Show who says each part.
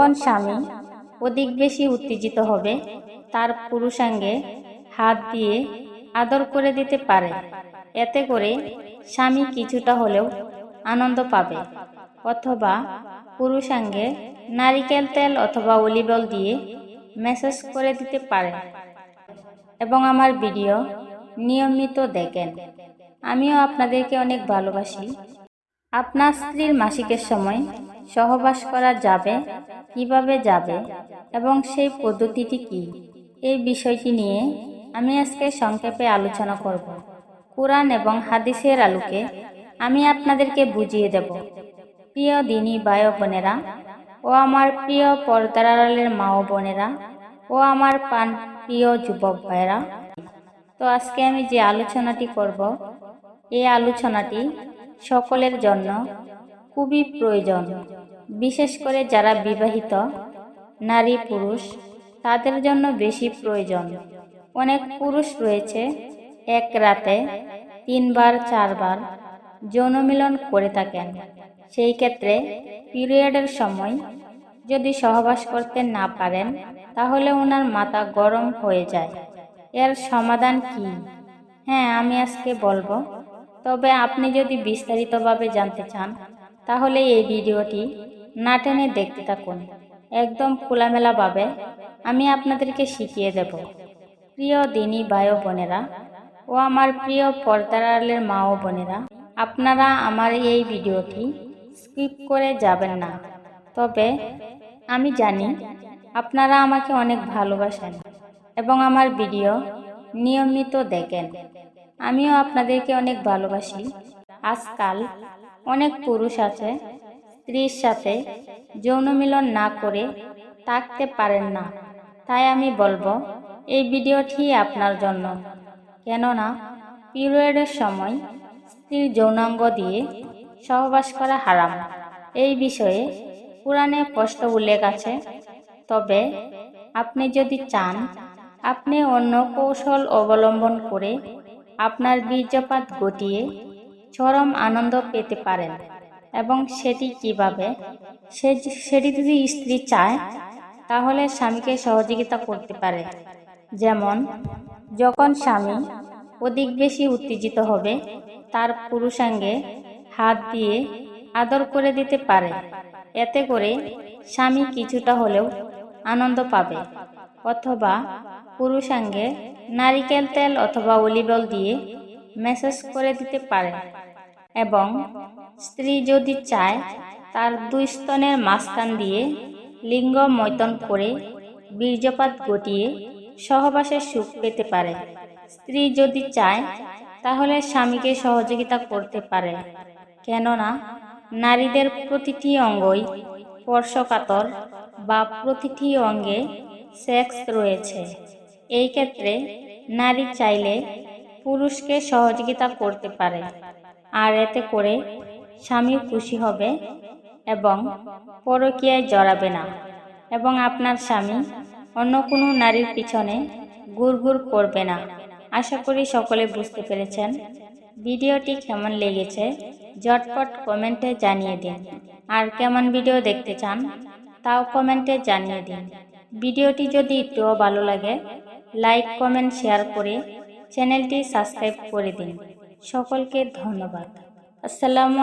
Speaker 1: যখন স্বামী অধিক বেশি উত্তেজিত হবে, তার পুরুষাঙ্গে হাত দিয়ে আদর করে দিতে পারে। এতে করে স্বামী কিছুটা হলেও আনন্দ পাবে অথবা পুরুষাঙ্গে নারিকেল তেল অথবা অলিভ অয়েল দিয়ে মেসেজ করে দিতে পারে। এবং আমার ভিডিও নিয়মিত দেখেন। আমিও আপনাদেরকে অনেক ভালোবাসি। আপনার স্ত্রীর মাসিকের সময় সহবাস করা যাবে, কীভাবে যাবে এবং সেই পদ্ধতিটি কি? এই বিষয়টি নিয়ে আমি আজকে সংক্ষেপে আলোচনা করব। কোরআন এবং হাদিসের আলোকে আমি আপনাদেরকে বুঝিয়ে দেব। প্রিয় দিনী বায় বোনেরা ও আমার প্রিয় পর্দার আড়ালের মা ও বোনেরা ও আমার পান প্রিয় যুবক ভাইয়েরা, তো আজকে আমি যে আলোচনাটি করব, এই আলোচনাটি সকলের জন্য খুবই প্রয়োজন। বিশেষ করে যারা বিবাহিত নারী পুরুষ, তাদের জন্য বেশি প্রয়োজন। অনেক পুরুষ রয়েছে, এক রাতে তিনবার, চারবার যৌন মিলন করে থাকেন। সেই ক্ষেত্রে পিরিয়ডের সময় যদি সহবাস করতে না পারেন, তাহলে ওনার মাথা গরম হয়ে যায়। এর সমাধান কি? হ্যাঁ আমি আজকে বলব। তবে আপনি যদি বিস্তারিতভাবে জানতে চান, তাহলে এই ভিডিওটি না টেনে দেখতে থাকুন। একদম খোলামেলাভাবে আমি আপনাদেরকে শিখিয়ে দেব। প্রিয় দিনী ভাই বোনেরা ও আমার প্রিয় পর্দার আড়ালের মা ও বোনেরা, আপনারা আমার এই ভিডিওটি স্কিপ করে যাবেন না। তবে আমি জানি আপনারা আমাকে অনেক ভালোবাসেন এবং আমার ভিডিও নিয়মিত দেখেন। আমিও আপনাদেরকে অনেক ভালোবাসি। আজকাল অনেক পুরুষ আছে স্ত্রীর সাথে যৌন মিলন না করে থাকতে পারেন না। তাই আমি বলব, এই ভিডিওটি আপনার জন্য। কেননা, পিরিয়ডের সময় স্ত্রীর যৌনাঙ্গ দিয়ে সহবাস করা হারাম। এই বিষয়ে পুরাণে স্পষ্ট উল্লেখ আছে। তবে আপনি যদি চান, আপনি অন্য কৌশল অবলম্বন করে আপনার বীর্যপাত ঘটিয়ে চরম আনন্দ পেতে পারেন। এবং সেটি কীভাবে? সে সেটি যদি স্ত্রী চায়, তাহলে স্বামীকে সহযোগিতা করতে পারে। যেমন, যখন স্বামী অধিক বেশি উত্তেজিত হবে, তার পুরুষাঙ্গে হাত দিয়ে আদর করে দিতে পারে। এতে করে স্বামী কিছুটা হলেও আনন্দ পাবে। অথবা পুরুষাঙ্গে নারিকেল তেল অথবা অলিভ অয়েল দিয়ে ম্যাসাজ করে দিতে পারে। এবং স্ত্রী যদি চায়, তার দুই স্তনের মাঝখান দিয়ে লিঙ্গ মৈতন করে বীর্যপাত ঘটিয়ে সহবাসের সুখ পেতে পারে। স্ত্রী যদি চায়, তাহলে স্বামীকে সহযোগিতা করতে পারে। কেননা, নারীদের প্রতিটি অঙ্গই স্পর্শকাতর বা প্রতিটি অঙ্গে সেক্স রয়েছে। এই ক্ষেত্রে নারী চাইলে পুরুষকে সহযোগিতা করতে পারে। আর এতে করে স্বামী খুশি হবে এবং পরকীয়ায় জড়াবে না এবং আপনার স্বামী অন্য কোনো নারীর পিছনে গুড় করবে না। আশা করি সকলে বুঝতে পেরেছেন। ভিডিওটি কেমন লেগেছে ঝটপট কমেন্টে জানিয়ে দিন। আর কেমন ভিডিও দেখতে চান তাও কমেন্টে জানিয়ে দিন। ভিডিওটি যদি একটুও ভালো লাগে, লাইক, কমেন্ট, শেয়ার করে চ্যানেলটি সাবস্ক্রাইব করে দিন। সকলকে ধন্যবাদ। আসসালামু